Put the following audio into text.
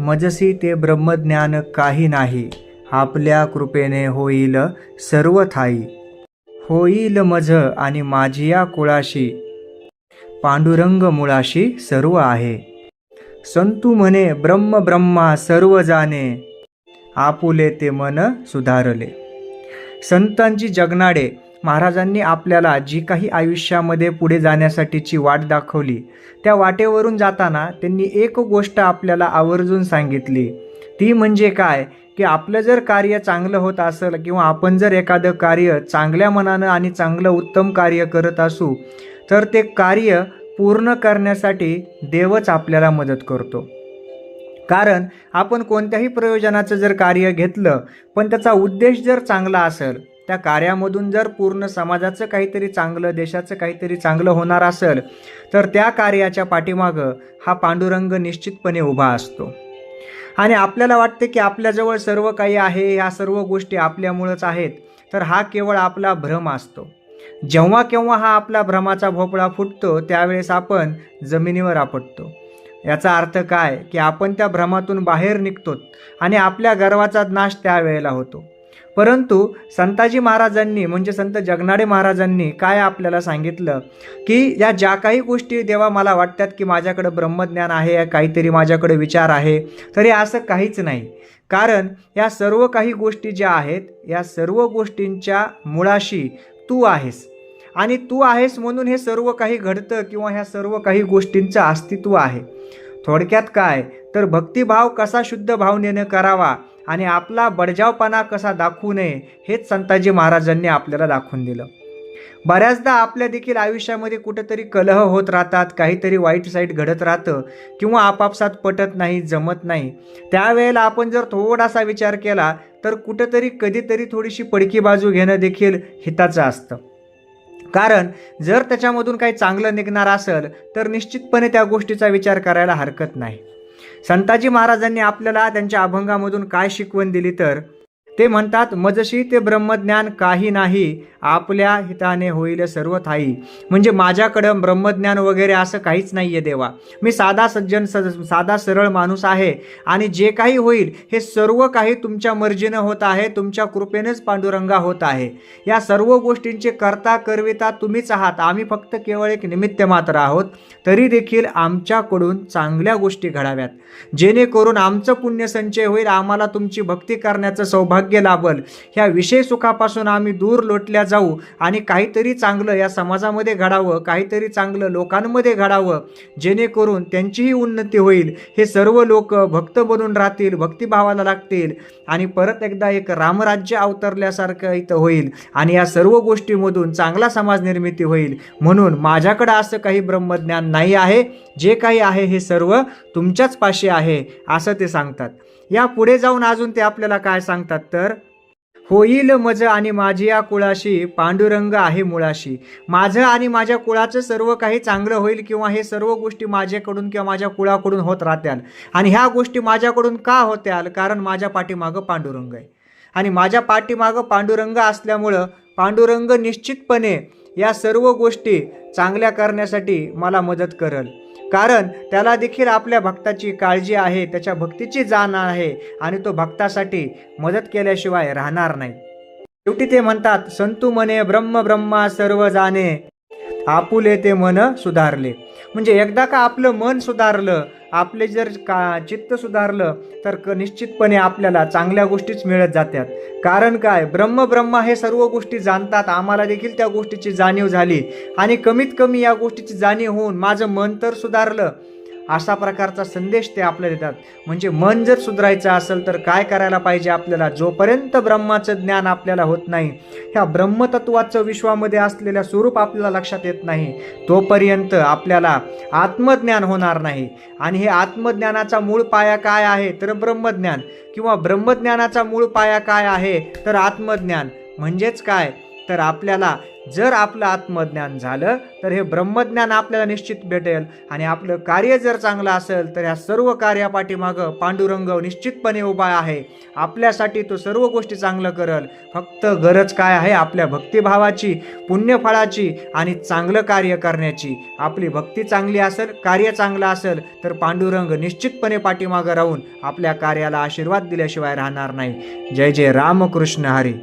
मजसी ते ब्रह्मज्ञान काही नाही. आपल्या कृपेने होईल सर्व थाई. होईल मज आणि माझिया कुळाशी पांडुरंग मुळाशी सर्व आहे. संतू म्हणे ब्रह्म ब्रह्मा सर्व जाणे. आपुले ते मन सुधारले. संतांची जगनाडे महाराजांनी आपल्याला जी काही आयुष्यामध्ये पुढे जाण्यासाठीची वाट दाखवली त्या वाटेवरून जाताना त्यांनी एक गोष्ट आपल्याला आवर्जून सांगितली. ती म्हणजे काय? की आपलं जर कार्य चांगलं होत असेल किंवा आपण जर एखादं कार्य चांगल्या मनानं आणि चांगलं उत्तम कार्य करत असू तर ते कार्य पूर्ण करण्यासाठी देवच आपल्याला मदत करतो. कारण आपण कोणत्याही प्रयोजनाचं जर कार्य घेतलं पण त्याचा उद्देश जर चांगला असेल त्या कार्यामधून जर पूर्ण समाजाचं काहीतरी चांगलं देशाचं काहीतरी चांगलं होणार असेल तर त्या कार्याच्या पाठीमागं हा पांडुरंग निश्चितपणे उभा असतो. आणि आपल्याला वाटते की आपल्याजवळ सर्व काही आहे ह्या सर्व गोष्टी आपल्यामुळंच आहेत तर हा केवळ आपला भ्रम असतो. जेव्हा केव्हा हा आपला भ्रमाचा भोपळा फुटतो त्यावेळेस आपण जमिनीवर आपटतो. याचा अर्थ काय? की आपण त्या भ्रमातून बाहेर निघतो आणि आपल्या गर्वाचा नाश त्यावेळेला होतो. परंतु संताजी महाराजांनी म्हणजे संत जगनाडे महाराजांनी काय आपल्याला सांगितलं? की या ज्या काही गोष्टी देवा मला वाटतात की माझ्याकडं ब्रह्मज्ञान आहे काहीतरी माझ्याकडे विचार आहे तरी असं काहीच नाही. कारण या सर्व काही गोष्टी ज्या आहेत या सर्व गोष्टींच्या मुळाशी तू आहेस. आणि तू आहेस म्हणून हे सर्व काही घडतं किंवा ह्या सर्व काही गोष्टींचं अस्तित्व आहे. थोडक्यात काय? तर भक्तिभाव कसा शुद्ध भावनेनं करावा आणि आपला बडजावपणा कसा दाखवू नये हेच संताजी महाराजांनी आपल्याला दाखवून दिलं. बऱ्याचदा आपल्या देखील आयुष्यामध्ये कुठंतरी कलह होत राहतात काहीतरी वाईट साईट घडत राहतं किंवा आपापसात पटत नाही जमत नाही. त्यावेळेला आपण जर थोडासा विचार केला तर कुठंतरी कधीतरी थोडीशी पडकी बाजू घेणं देखील हिताचं असतं. कारण जर त्याच्यामधून काही चांगलं निघणार असेल तर निश्चितपणे त्या गोष्टीचा विचार करायला हरकत नाही. संताजी महाराजांनी आपल्याला त्यांच्या अभंगामधून काय शिकवण दिली तर? ते म्हणतात मजशी ते ब्रह्मज्ञान काही नाही आपल्या हिताने होईल सर्व थाई. म्हणजे माझ्याकडं ब्रह्मज्ञान वगैरे असं काहीच नाही आहे देवा. मी साधा सज्जन स साधा सरळ माणूस आहे आणि जे काही होईल हे सर्व काही तुमच्या मर्जीनं होत आहे तुमच्या कृपेनेच पांडुरंगा होत आहे. या सर्व गोष्टींचे करता करविता तुम्हीच आहात. आम्ही फक्त केवळ एक निमित्त मात्र आहोत. तरी देखील आमच्याकडून चांगल्या गोष्टी घडाव्यात. जेणेकरून आमचं पुण्यसंचय होईल आम्हाला तुमची भक्ती करण्याचं सौभाग्य लाभल. ह्या विषय सुखापासून आम्ही दूर लोटल्या जाऊ आणि काहीतरी चांगलं या समाजामध्ये घडावं काहीतरी चांगलं लोकांमध्ये घडावं जेणेकरून त्यांचीही उन्नती होईल. हे सर्व लोक भक्त बनून राहतील भक्तिभावाला लागतील आणि परत एकदा एक रामराज्य अवतरल्यासारखं इथं होईल आणि या सर्व गोष्टीमधून चांगला समाज निर्मिती होईल. म्हणून माझ्याकडं असं काही ब्रह्मज्ञान नाही आहे. जे काही आहे हे सर्व तुमच्याच पाशी आहे असं ते सांगतात. या पुढे जाऊन अजून ते आपल्याला काय सांगतात तर होईल मज आणि माझी या कुळाशी पांडुरंग आहे मुळाशी. माझं आणि माझ्या कुळाचं सर्व काही चांगलं होईल किंवा हे सर्व गोष्टी माझ्याकडून किंवा माझ्या कुळाकडून होत राहत्याल. आणि ह्या गोष्टी माझ्याकडून का होत्याल? कारण माझ्या पाठीमागं पांडुरंग आहे. आणि माझ्या पाठीमागं पांडुरंग असल्यामुळं पांडुरंग निश्चितपणे या सर्व गोष्टी चांगल्या करण्यासाठी मला मदत करल. कारण त्याला देखील आपल्या भक्ताची काळजी आहे त्याच्या भक्तीची जाण आहे आणि तो भक्तासाठी मदत केल्याशिवाय राहणार नाही. शेवटी ते म्हणतात संतू मने ब्रह्म ब्रह्मा सर्व जाणे आपुले ते मन सुधारले. म्हणजे एकदा का आपलं मन सुधारलं आपले जर का चित्त सुधारलं तर क निश्चितपणे आपल्याला चांगल्या गोष्टीच मिळत जातात कारण काय? ब्रह्म ब्रह्मा हे सर्व गोष्टी जाणतात. आम्हाला देखील त्या गोष्टीची जाणीव झाली. आणि कमीत कमी या गोष्टीची जाणीव होऊन माझं मन तर सुधारलं. असा प्रकारचा संदेश ते आपल्याला देतात. म्हणजे मन जर सुधारायचं असेल तर काय करायला पाहिजे आपल्याला? जोपर्यंत ब्रह्माचं ज्ञान आपल्याला होत नाही ह्या ब्रह्मतत्वाचं विश्वामध्ये असलेल्या स्वरूप आपल्याला लक्षात येत नाही तोपर्यंत आपल्याला आत्मज्ञान होणार नाही. आणि हे आत्मज्ञानाचा मूळ पाया काय आहे? तर ब्रह्मज्ञान. किंवा ब्रह्मज्ञानाचा मूळ पाया काय आहे? तर आत्मज्ञान. म्हणजेच काय? तर आपल्याला जर आपलं आत्मज्ञान झालं तर हे ब्रह्मज्ञान आपल्याला निश्चित भेटेल. आणि आपलं कार्य जर चांगलं असेल तर ह्या सर्व कार्यापाठीमागं पांडुरंग निश्चितपणे उभा आहे. आपल्यासाठी तो सर्व गोष्टी चांगलं करल. फक्त गरज काय आहे? आपल्या भक्तिभावाची पुण्यफळाची आणि चांगलं कार्य करण्याची. आपली भक्ती चांगली असेल कार्य चांगलं असेल तर पांडुरंग निश्चितपणे पाठीमागं राहून आपल्या कार्याला आशीर्वाद दिल्याशिवाय राहणार नाही. जय जय रामकृष्ण हरी.